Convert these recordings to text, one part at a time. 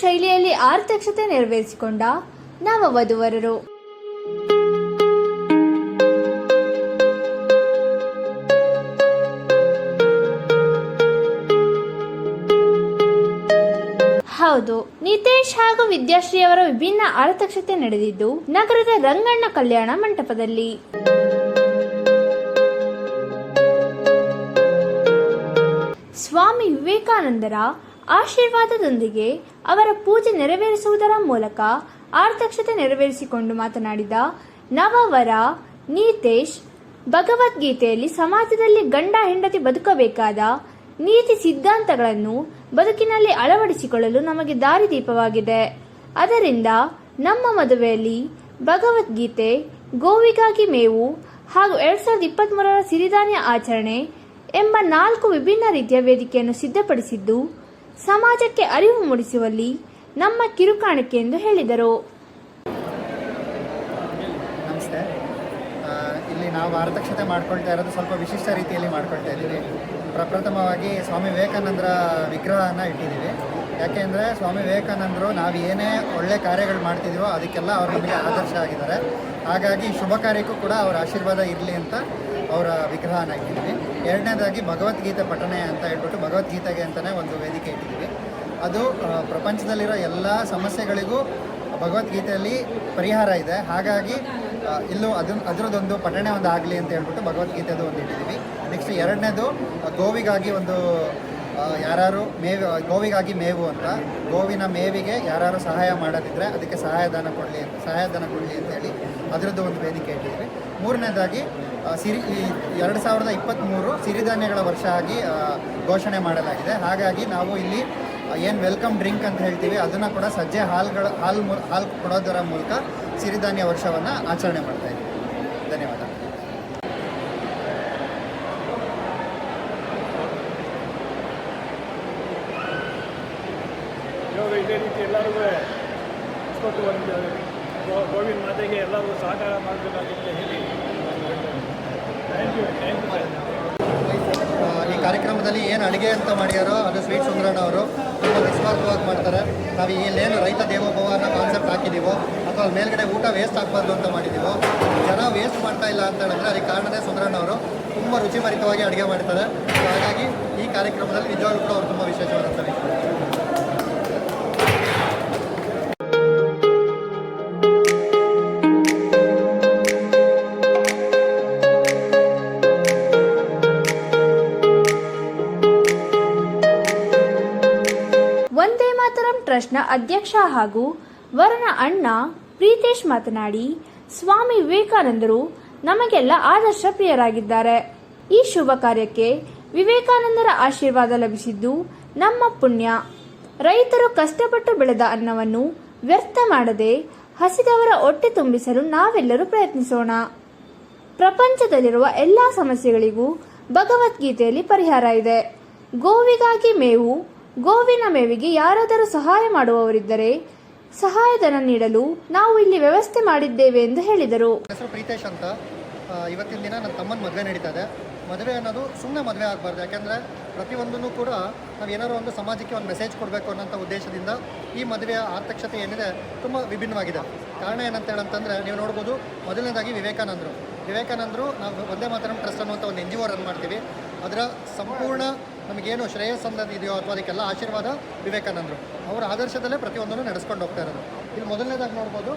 ಶೈಲಿಯಲ್ಲಿ ಆರತಕ್ಷತೆ ನೆರವೇರಿಸಿಕೊಂಡ ನವವಧುವರರು ಹೌದು, ನಿತೇಶ್ ಹಾಗೂ ವಿದ್ಯಾಶ್ರೀ ಅವರ ವಿಭಿನ್ನ ಆರತಕ್ಷತೆ ನಡೆದಿದ್ದು ನಗರದ ರಂಗಣ್ಣ ಕಲ್ಯಾಣ ಮಂಟಪದಲ್ಲಿ. ಸ್ವಾಮಿ ವಿವೇಕಾನಂದರ ಆಶೀರ್ವಾದದೊಂದಿಗೆ ಅವರ ಪೂಜೆ ನೆರವೇರಿಸುವುದರ ಮೂಲಕ ಆರ್ಥಕ್ಷತೆ ನೆರವೇರಿಸಿಕೊಂಡು ಮಾತನಾಡಿದ ನವವರ ನೀತೇಶ್, ಭಗವದ್ಗೀತೆಯಲ್ಲಿ ಸಮಾಜದಲ್ಲಿ ಗಂಡ ಹೆಂಡತಿ ಬದುಕಬೇಕಾದ ನೀತಿ ಸಿದ್ಧಾಂತಗಳನ್ನು ಬದುಕಿನಲ್ಲಿ ಅಳವಡಿಸಿಕೊಳ್ಳಲು ನಮಗೆ ದಾರಿದೀಪವಾಗಿದೆ. ಅದರಿಂದ ನಮ್ಮ ಮದುವೆಯಲ್ಲಿ ಭಗವದ್ಗೀತೆ, ಗೋವಿಗಾಗಿ ಮೇವು ಹಾಗೂ ಎರಡ್ ಸಾವಿರದ ಇಪ್ಪತ್ಮೂರರ ಸಿರಿಧಾನ್ಯ ಆಚರಣೆ ಎಂಬ ನಾಲ್ಕು ವಿಭಿನ್ನ ರೀತಿಯ ವೇದಿಕೆಯನ್ನು ಸಿದ್ಧಪಡಿಸಿದ್ದು ಸಮಾಜಕ್ಕೆ ಅರಿವು ಮೂಡಿಸುವಲ್ಲಿ ನಮ್ಮ ಕಿರುಕಾಣಿಕೆ ಎಂದು ಹೇಳಿದರು. ನಮಸ್ತೆ. ಇಲ್ಲಿ ನಾವು ಆರತಕ್ಷತೆ ಮಾಡ್ಕೊಳ್ತಾ ಇರೋದು ಸ್ವಲ್ಪ ವಿಶಿಷ್ಟ ರೀತಿಯಲ್ಲಿ ಮಾಡ್ಕೊಳ್ತಾ ಇದ್ದೀವಿ. ಪ್ರಪ್ರಥಮವಾಗಿ ಸ್ವಾಮಿ ವಿವೇಕಾನಂದರ ವಿಗ್ರಹನ ಇಟ್ಟಿದ್ದೀವಿ. ಯಾಕೆಂದರೆ ಸ್ವಾಮಿ ವಿವೇಕಾನಂದರು ನಾವು ಏನೇ ಒಳ್ಳೆ ಕಾರ್ಯಗಳು ಮಾಡ್ತಿದ್ದೀವೋ ಅದಕ್ಕೆಲ್ಲ ಅವರು ನಮಗೆ ಆದರ್ಶ ಆಗಿದ್ದಾರೆ. ಹಾಗಾಗಿ ಶುಭ ಕಾರ್ಯಕ್ಕೂ ಕೂಡ ಅವರ ಆಶೀರ್ವಾದ ಇರಲಿ ಅಂತ ಅವರ ವಿಗ್ರಹನ ಇಟ್ಟಿದ್ದೀವಿ. ಎರಡನೇದಾಗಿ ಭಗವದ್ಗೀತೆ ಪಠಣೆ ಅಂತ ಹೇಳ್ಬಿಟ್ಟು ಭಗವದ್ಗೀತೆಗೆ ಅಂತಲೇ ಒಂದು ವೇದಿಕೆ ಇಟ್ಟಿದ್ದೀವಿ. ಅದು ಪ್ರಪಂಚದಲ್ಲಿರೋ ಎಲ್ಲ ಸಮಸ್ಯೆಗಳಿಗೂ ಭಗವದ್ಗೀತೆಯಲ್ಲಿ ಪರಿಹಾರ ಇದೆ. ಹಾಗಾಗಿ ಇಲ್ಲೂ ಅದನ್ನ ಅದರದ್ದೊಂದು ಪಠಣೆ ಒಂದು ಆಗಲಿ ಅಂತ ಹೇಳ್ಬಿಟ್ಟು ಭಗವದ್ಗೀತೆದು ಒಂದು ಇಟ್ಟಿದ್ದೀವಿ. ನೆಕ್ಸ್ಟ್ ಎರಡನೇದು ಗೋವಿಗಾಗಿ ಒಂದು ಯಾರು ಮೇವು ಗೋವಿಗಾಗಿ ಮೇವು ಅಂತ, ಗೋವಿನ ಮೇವಿಗೆ ಯಾರು ಸಹಾಯ ಮಾಡೋದಿದ್ರೆ ಅದಕ್ಕೆ ಸಹಾಯಧನ ಕೊಡಲಿ ಸಹಾಯಧನ ಕೊಡಲಿ ಅಂತೇಳಿ ಅದರದ್ದು ಒಂದು ವೇದಿಕೆ ಇಟ್ಟಿದ್ದೀವಿ. ಮೂರನೇದಾಗಿ ಸಿರಿ ಎರಡು ಸಾವಿರದ ಇಪ್ಪತ್ತ್ಮೂರು ಸಿರಿಧಾನ್ಯಗಳ ವರ್ಷ ಆಗಿ ಘೋಷಣೆ ಮಾಡಲಾಗಿದೆ. ಹಾಗಾಗಿ ನಾವು ಇಲ್ಲಿ ಏನು ವೆಲ್ಕಮ್ ಡ್ರಿಂಕ್ ಅಂತ ಹೇಳ್ತೀವಿ, ಅದನ್ನು ಕೂಡ ಸಜ್ಜೆ ಹಾಲ್ಗಳ, ಹಾಲು ಮೂ, ಹಾಲು ಕೊಡೋದರ ಮೂಲಕ ಸಿರಿಧಾನ್ಯ ವರ್ಷವನ್ನು ಆಚರಣೆ ಮಾಡ್ತಾ ಇದ್ದೀವಿ. ಧನ್ಯವಾದ. ಇದೇ ರೀತಿ ಎಲ್ಲರಿಗೂ ಗೋವಿನ ಮಾತೆಗೆ ಎಲ್ಲರೂ ಸಹಕಾರ ಮಾಡಬೇಕಾಗಿತ್ತು ಹೇಳಿ. ಈ ಕಾರ್ಯಕ್ರಮದಲ್ಲಿ ಏನು ಅಡುಗೆ ಅಂತ ಮಾಡ್ಯಾರೋ ಅದು ಸ್ವೀಟ್ ಸುಂದರಣ್ಣ ಅವರು ತುಂಬ ನಿಸ್ವಾರ್ಥವಾಗಿ ಮಾಡ್ತಾರೆ. ನಾವು ಇಲ್ಲೇನು ರೈತ ದೇವೋಭವ ಅನ್ನೋ ಕಾನ್ಸೆಪ್ಟ್ ಹಾಕಿದ್ದೀವೋ ಅಥವಾ ಮೇಲ್ಗಡೆ ಊಟ ವೇಸ್ಟ್ ಆಗಬಾರ್ದು ಅಂತ ಮಾಡಿದ್ದೀವೋ ಜನ ವೇಸ್ಟ್ ಮಾಡ್ತಾ ಇಲ್ಲ ಅಂತ ಹೇಳಿದ್ರೆ ಅದಕ್ಕೆ ಕಾರಣನೇ ಸುಂದರಣ್ಣ ಅವರು ತುಂಬ ರುಚಿಭರಿತವಾಗಿ ಅಡುಗೆ ಮಾಡ್ತಾರೆ. ಹಾಗಾಗಿ ಈ ಕಾರ್ಯಕ್ರಮದಲ್ಲಿ ನಿಜವಾಗ್ಲೂ ಕೂಡ ಅವರು ತುಂಬ ವಿಶೇಷವಾದಂಥ ಟ್ರಸ್ಟ್ನ ಅಧ್ಯಕ್ಷ ಹಾಗೂ ವರನ ಅಣ್ಣ ಪ್ರೀತೇಶ್ ಮಾತನಾಡಿ, ಸ್ವಾಮಿ ವಿವೇಕಾನಂದರು ನಮಗೆಲ್ಲ ಆದರ್ಶ ಪ್ರಿಯರಾಗಿದ್ದಾರೆ. ಈ ಶುಭ ಕಾರ್ಯಕ್ಕೆ ವಿವೇಕಾನಂದರ ಆಶೀರ್ವಾದ ಲಭಿಸಿದ್ದು ನಮ್ಮ ಪುಣ್ಯ. ರೈತರು ಕಷ್ಟಪಟ್ಟು ಬೆಳೆದ ಅನ್ನವನ್ನು ವ್ಯರ್ಥ ಮಾಡದೆ ಹಸಿದವರ ಹೊಟ್ಟೆ ತುಂಬಿಸಲು ನಾವೆಲ್ಲರೂ ಪ್ರಯತ್ನಿಸೋಣ. ಪ್ರಪಂಚದಲ್ಲಿರುವ ಎಲ್ಲಾ ಸಮಸ್ಯೆಗಳಿಗೂ ಭಗವದ್ಗೀತೆಯಲ್ಲಿ ಪರಿಹಾರ ಇದೆ. ಗೋವಿಗಾಗಿ ಮೇವು ಗೋವಿನ ಮೇವಿಗೆ ಯಾರಾದರೂ ಸಹಾಯ ಮಾಡುವವರಿದ್ದರೆ ಸಹಾಯಧನ ನೀಡಲು ನಾವು ಇಲ್ಲಿ ವ್ಯವಸ್ಥೆ ಮಾಡಿದ್ದೇವೆ ಎಂದು ಹೇಳಿದರು. ಹೆಸರು ಪ್ರೀತೇಶ್ ಅಂತ. ಇವತ್ತಿನ ದಿನ ನನ್ನ ತಮ್ಮನ ಮದುವೆ ನಡೀತಾ ಇದೆ ಮದುವೆ ಅನ್ನೋದು ಸುಮ್ಮನೆ ಮದುವೆ ಆಗಬಾರ್ದು. ಯಾಕೆಂದರೆ ಪ್ರತಿಯೊಂದನ್ನು ಕೂಡ ನಾವು ಏನಾದ್ರು ಒಂದು ಸಮಾಜಕ್ಕೆ ಒಂದು ಮೆಸೇಜ್ ಕೊಡಬೇಕು ಅನ್ನೋಂಥ ಉದ್ದೇಶದಿಂದ ಈ ಮದುವೆಯ ಆರ್ಥಕ್ಷತೆ ಏನಿದೆ ತುಂಬ ವಿಭಿನ್ನವಾಗಿದೆ. ಕಾರಣ ಏನಂತ ಹೇಳಂತಂದರೆ ನೀವು ನೋಡ್ಬೋದು, ಮೊದಲನೇದಾಗಿ ವಿವೇಕಾನಂದರು. ವಿವೇಕಾನಂದರು ನಾವು ಒಂದೇ ಮಾತರಂ ಟ್ರಸ್ಟ್ ಅನ್ನುವಂಥ ಒಂದು ಎನ್ ಜಿ ಒ ರನ್ ಮಾಡ್ತೀವಿ. ಅದರ ಸಂಪೂರ್ಣ ನಮಗೇನು ಶ್ರೇಯಸ್ಸಂದದ್ದು ಇದೆಯೋ ಅಥವಾ ಅದಕ್ಕೆಲ್ಲ ಆಶೀರ್ವಾದ ವಿವೇಕಾನಂದರು. ಅವರ ಆದರ್ಶದಲ್ಲೇ ಪ್ರತಿಯೊಂದನ್ನು ನಡೆಸ್ಕೊಂಡು ಹೋಗ್ತಾ ಇರೋದು. ಇಲ್ಲಿ ಮೊದಲನೇದಾಗಿ ನೋಡ್ಬೋದು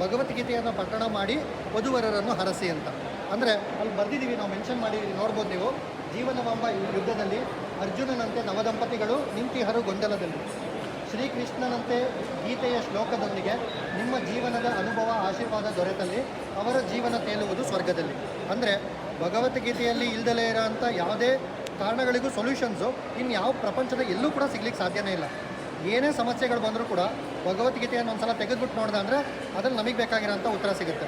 ಭಗವದ್ಗೀತೆಯನ್ನು ಪಠಣ ಮಾಡಿ ವಧುವರರನ್ನು ಹರಸಿ ಅಂತ. ಅಂದರೆ ಅಲ್ಲಿ ಬರ್ದಿದ್ದೀವಿ, ನಾವು ಮೆನ್ಷನ್ ಮಾಡಿ ನೋಡ್ಬೋದು ನೀವು. ಜೀವನವೆಂಬ ಯುದ್ಧದಲ್ಲಿ ಅರ್ಜುನನಂತೆ ನವದಂಪತಿಗಳು ನಿಂತಿಹರು ಗೊಂದಲದಲ್ಲಿ. ಶ್ರೀಕೃಷ್ಣನಂತೆ ಗೀತೆಯ ಶ್ಲೋಕದೊಂದಿಗೆ ನಿಮ್ಮ ಜೀವನದ ಅನುಭವ, ಆಶೀರ್ವಾದ ದೊರೆತಲ್ಲಿ ಅವರ ಜೀವನ ತೇಲುವುದು ಸ್ವರ್ಗದಲ್ಲಿ. ಅಂದರೆ ಭಗವದ್ಗೀತೆಯಲ್ಲಿ ಇಲ್ದಲೇ ಇರೋಂಥ ಯಾವುದೇ ಕಾರಣಗಳಿಗೂ ಸೊಲ್ಯೂಷನ್ಸು ಇನ್ನು ಯಾವ ಪ್ರಪಂಚದ ಎಲ್ಲೂ ಕೂಡ ಸಿಗ್ಲಿಕ್ಕೆ ಸಾಧ್ಯನೇ ಇಲ್ಲ. ಏನೇ ಸಮಸ್ಯೆಗಳು ಬಂದರೂ ಕೂಡ ಭಗವದ್ಗೀತೆಯನ್ನು ಒಂದ್ಸಲ ತೆಗೆದುಬಿಟ್ಟು ನೋಡಿದೆ ಅಂದರೆ ಅದ್ರಲ್ಲಿ ನಮಗೆ ಬೇಕಾಗಿರೋಂಥ ಉತ್ತರ ಸಿಗುತ್ತೆ.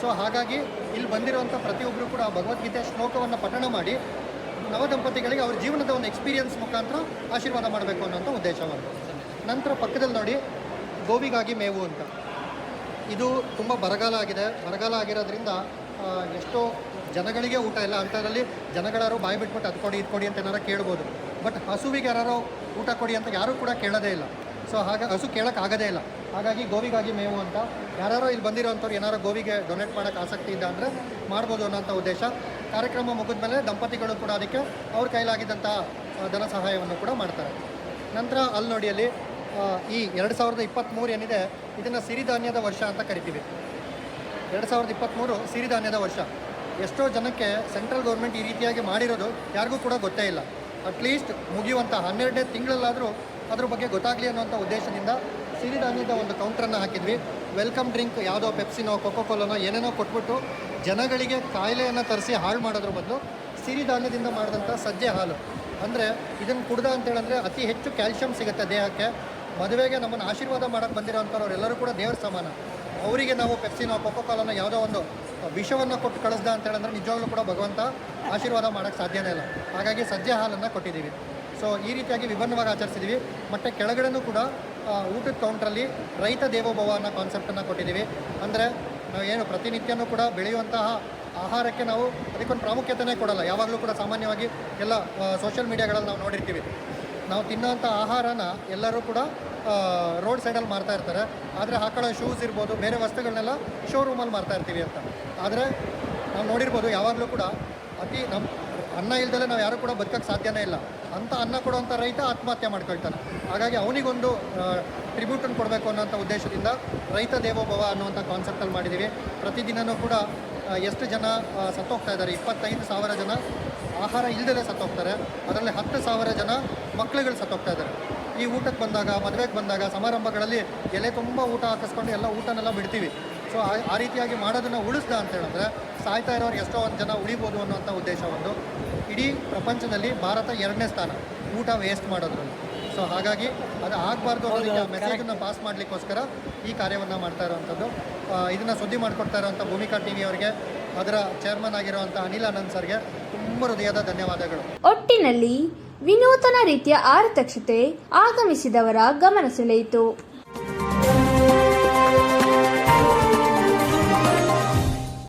ಸೊ ಹಾಗಾಗಿ ಇಲ್ಲಿ ಬಂದಿರುವಂಥ ಪ್ರತಿಯೊಬ್ಬರು ಕೂಡ ಭಗವದ್ಗೀತೆಯ ಶ್ಲೋಕವನ್ನು ಪಠಣ ಮಾಡಿ ನವ ದಂಪತಿಗಳಿಗೆ ಅವ್ರ ಜೀವನದ ಒಂದು ಎಕ್ಸ್ಪೀರಿಯನ್ಸ್ ಮುಖಾಂತರ ಆಶೀರ್ವಾದ ಮಾಡಬೇಕು ಅನ್ನೋಂಥ ಉದ್ದೇಶವನ್ನು ನಂತರ ಪಕ್ಕದಲ್ಲಿ ನೋಡಿ, ಗೋವಿಗಾಗಿ ಮೇವು ಅಂತ. ಇದು ತುಂಬ ಬರಗಾಲ ಆಗಿದೆ. ಬರಗಾಲ ಆಗಿರೋದ್ರಿಂದ ಎಷ್ಟೋ ಜನಗಳಿಗೆ ಊಟ ಇಲ್ಲ, ಅಂಥದ್ರಲ್ಲಿ ಜನಗಳಾರು ಬಾಯಿ ಬಿಟ್ಬಿಟ್ಟು ಅದು ಕೊಡಿ ಇದು ಕೊಡಿ ಅಂತ ಏನಾರು ಕೇಳ್ಬೋದು. ಬಟ್ ಹಸುವಿಗೆ ಯಾರು ಊಟ ಕೊಡಿ ಅಂತ ಯಾರೂ ಕೂಡ ಕೇಳೋದೇ ಇಲ್ಲ. ಸೊ ಹಾಗೆ, ಹಸು ಕೇಳಕ್ಕೆ ಆಗೋದೇ ಇಲ್ಲ. ಹಾಗಾಗಿ ಗೋವಿಗಾಗಿ ಮೇವು ಅಂತ ಯಾರ್ಯಾರೋ ಇಲ್ಲಿ ಬಂದಿರೋಂಥವ್ರು ಏನಾರೋ ಗೋವಿಗೆ ಡೊನೇಟ್ ಮಾಡೋಕ್ಕೆ ಆಸಕ್ತಿ ಇದೆ ಅಂದರೆ ಮಾಡ್ಬೋದು ಅನ್ನೋಂಥ ಉದ್ದೇಶ. ಕಾರ್ಯಕ್ರಮ ಮುಗಿದ ಮೇಲೆ ದಂಪತಿಗಳು ಕೂಡ ಅದಕ್ಕೆ ಅವ್ರ ಕೈಲಾಗಿದ್ದಂಥ ಧನ ಸಹಾಯವನ್ನು ಕೂಡ ಮಾಡ್ತಾರೆ. ನಂತರ ಅಲ್ಲಿ ನೋಡಿಯಲ್ಲಿ ಈ ಎರಡು ಸಾವಿರದ ಇಪ್ಪತ್ತ್ಮೂರು ಏನಿದೆ, ಇದನ್ನು ಸಿರಿಧಾನ್ಯದ ವರ್ಷ ಅಂತ ಕರಿತೀವಿ. ಎರಡು ಸಾವಿರದ ಇಪ್ಪತ್ತ್ಮೂರು ಸಿರಿಧಾನ್ಯದ ವರ್ಷ. ಎಷ್ಟೋ ಜನಕ್ಕೆ ಸೆಂಟ್ರಲ್ ಗೌರ್ಮೆಂಟ್ ಈ ರೀತಿಯಾಗಿ ಮಾಡಿರೋದು ಯಾರಿಗೂ ಕೂಡ ಗೊತ್ತೇ ಇಲ್ಲ. ಅಟ್ಲೀಸ್ಟ್ ಮುಗಿಯುವಂಥ ಹನ್ನೆರಡನೇ ತಿಂಗಳಲ್ಲಾದರೂ ಅದ್ರ ಬಗ್ಗೆ ಗೊತ್ತಾಗಲಿ ಅನ್ನೋಂಥ ಉದ್ದೇಶದಿಂದ ಸಿರಿಧಾನ್ಯದ ಒಂದು ಕೌಂಟ್ರನ್ನು ಹಾಕಿದ್ವಿ. ವೆಲ್ಕಮ್ ಡ್ರಿಂಕ್ ಯಾವುದೋ ಪೆಪ್ಸಿನೋ ಕೊಕೋ ಕೋಲನೋ ಏನೇನೋ ಕೊಟ್ಬಿಟ್ಟು ಜನಗಳಿಗೆ ಕಾಯಿಲೆಯನ್ನು ತರಿಸಿ ಹಾಳು ಮಾಡೋದ್ರ ಬದಲು ಸಿರಿಧಾನ್ಯದಿಂದ ಮಾಡಿದಂಥ ಸಜ್ಜೆ ಹಾಲು. ಅಂದರೆ ಇದನ್ನು ಕುಡ್ದ ಅಂತೇಳಂದರೆ ಅತಿ ಹೆಚ್ಚು ಕ್ಯಾಲ್ಶಿಯಂ ಸಿಗುತ್ತೆ ದೇಹಕ್ಕೆ. ಮದುವೆಗೆ ನಮ್ಮನ್ನು ಆಶೀರ್ವಾದ ಮಾಡೋಕ್ಕೆ ಬಂದಿರೋಂಥವ್ರು ಎಲ್ಲರೂ ಕೂಡ ದೇವ್ರ ಸಮಾನ. ಅವರಿಗೆ ನಾವು ಪೆಪ್ಸಿನೋ ಕಾಲನ್ನು ಯಾವುದೋ ಒಂದು ವಿಷವನ್ನು ಕೊಟ್ಟು ಕಳಿಸ್ದ ಅಂತ ಹೇಳಿದ್ರೆ ನಿಜವಾಗ್ಲೂ ಕೂಡ ಭಗವಂತ ಆಶೀರ್ವಾದ ಮಾಡೋಕ್ಕೆ ಸಾಧ್ಯನೇ ಇಲ್ಲ. ಹಾಗಾಗಿ ಸಜ್ಜೆ ಹಾಲನ್ನು ಕೊಟ್ಟಿದ್ದೀವಿ. ಸೊ ಈ ರೀತಿಯಾಗಿ ವಿಭಿನ್ನವಾಗಿ ಆಚರಿಸಿದ್ದೀವಿ. ಮತ್ತು ಕೆಳಗಡೆನೂ ಕೂಡ ಊಟದ ಕೌಂಟ್ರಲ್ಲಿ ರೈತ ದೇವೋಭವ ಅನ್ನೋ ಕಾನ್ಸೆಪ್ಟನ್ನು ಕೊಟ್ಟಿದ್ದೀವಿ. ಅಂದರೆ ನಾವು ಏನು ಪ್ರತಿನಿತ್ಯನೂ ಕೂಡ ಬೆಳೆಯುವಂತಹ ಆಹಾರಕ್ಕೆ ನಾವು ಅದಕ್ಕೊಂದು ಪ್ರಾಮುಖ್ಯತೆನೇ ಕೊಡಲ್ಲ. ಯಾವಾಗಲೂ ಕೂಡ ಸಾಮಾನ್ಯವಾಗಿ ಎಲ್ಲ ಸೋಷಿಯಲ್ ಮೀಡಿಯಾಗಳಲ್ಲಿ ನಾವು ನೋಡಿರ್ತೀವಿ. ನಾವು ತಿನ್ನೋಂಥ ಆಹಾರನ ಎಲ್ಲರೂ ಕೂಡ ರೋಡ್ ಸೈಡಲ್ಲಿ ಮಾರ್ತಾ ಇರ್ತಾರೆ. ಆದರೆ ಹಾಕೊಳ್ಳೋ ಶೂಸ್ ಇರ್ಬೋದು, ಬೇರೆ ವಸ್ತುಗಳನ್ನೆಲ್ಲ ಶೋರೂಮಲ್ಲಿ ಮಾರ್ತಾ ಇರ್ತೀವಿ ಅಂತ. ಆದರೆ ನಾವು ನೋಡಿರ್ಬೋದು, ಯಾವಾಗಲೂ ಕೂಡ ಅತಿ ನಮ್ಮ ಅನ್ನ ಇಲ್ದಲೆ ನಾವು ಯಾರು ಕೂಡ ಬದುಕಕ್ಕೆ ಸಾಧ್ಯನೇ ಇಲ್ಲ. ಅಂಥ ಅನ್ನ ಕೊಡುವಂಥ ರೈತ ಆತ್ಮಹತ್ಯೆ ಮಾಡ್ಕೊಳ್ತಾನೆ. ಹಾಗಾಗಿ ಅವನಿಗೊಂದು ಟ್ರಿಬ್ಯೂಟನ್ನು ಕೊಡಬೇಕು ಅನ್ನೋಂಥ ಉದ್ದೇಶದಿಂದ ರೈತ ದೇವೋಭವ ಅನ್ನುವಂಥ ಕಾನ್ಸೆಪ್ಟಲ್ಲಿ ಮಾಡಿದ್ದೀವಿ ಪ್ರತಿದಿನವೂ ಕೂಡ ಎಷ್ಟು ಜನ ಸತ್ತೋಗ್ತಾ ಇದ್ದಾರೆ? ಇಪ್ಪತ್ತೈದು ಸಾವಿರ ಜನ ಆಹಾರ ಇಲ್ಲದೇ ಸತ್ತೋಗ್ತಾರೆ. ಅದರಲ್ಲಿ ಹತ್ತು ಸಾವಿರ ಜನ ಮಕ್ಕಳುಗಳು ಸತ್ತೋಗ್ತಾ ಇದ್ದಾರೆ. ಈ ಊಟಕ್ಕೆ ಬಂದಾಗ ಮದುವೆಗೆ ಬಂದಾಗ ಸಮಾರಂಭಗಳಲ್ಲಿ ಎಲೆ ತುಂಬ ಊಟ ಹಾಕಿಸ್ಕೊಂಡು ಎಲ್ಲ ಊಟನೆಲ್ಲ ಬಿಡ್ತೀವಿ. ಸೊ ಆ ಆ ರೀತಿಯಾಗಿ ಮಾಡೋದನ್ನು ಉಳಿಸ್ದ ಅಂತ ಹೇಳಿದ್ರೆ ಸಾಯ್ತಾ ಇರೋರು ಎಷ್ಟೋ ಒಂದು ಜನ ಉಳಿಬೋದು ಅನ್ನೋಂಥ ಉದ್ದೇಶ ಒಂದು. ಇಡೀ ಪ್ರಪಂಚದಲ್ಲಿ ಭಾರತ ಎರಡನೇ ಸ್ಥಾನ ಊಟ ವೇಸ್ಟ್ ಮಾಡೋದ್ರಲ್ಲಿ. ಸೊ ಹಾಗಾಗಿ ಅದು ಆಗಬಾರ್ದು ಅನ್ನೋದಕ್ಕೆ ಮೆಸೇಜನ್ನು ಪಾಸ್ ಮಾಡಲಿಕ್ಕೋಸ್ಕರ ಈ ಕಾರ್ಯವನ್ನು ಮಾಡ್ತಾ ಇರೋವಂಥದ್ದು. ಇದನ್ನು ಸುದ್ದಿ ಮಾಡಿಕೊಡ್ತಾ ಇರೋವಂಥ ಭೂಮಿಕಾ ಟಿ ಅವರಿಗೆ ಅದರ ಚೇರ್ಮನ್ ಆಗಿರುವಂಥ ಅನಿಲ್ ಆನಂದ್ ಸರ್ಗೆ ತುಂಬ ಹೃದಯದ ಧನ್ಯವಾದಗಳು. ಒಟ್ಟಿನಲ್ಲಿ ವಿನೂತನ ರೀತಿಯ ಆರತಕ್ಷತೆ ಆಗಮಿಸಿದವರ ಗಮನ ಸೆಳೆಯಿತು.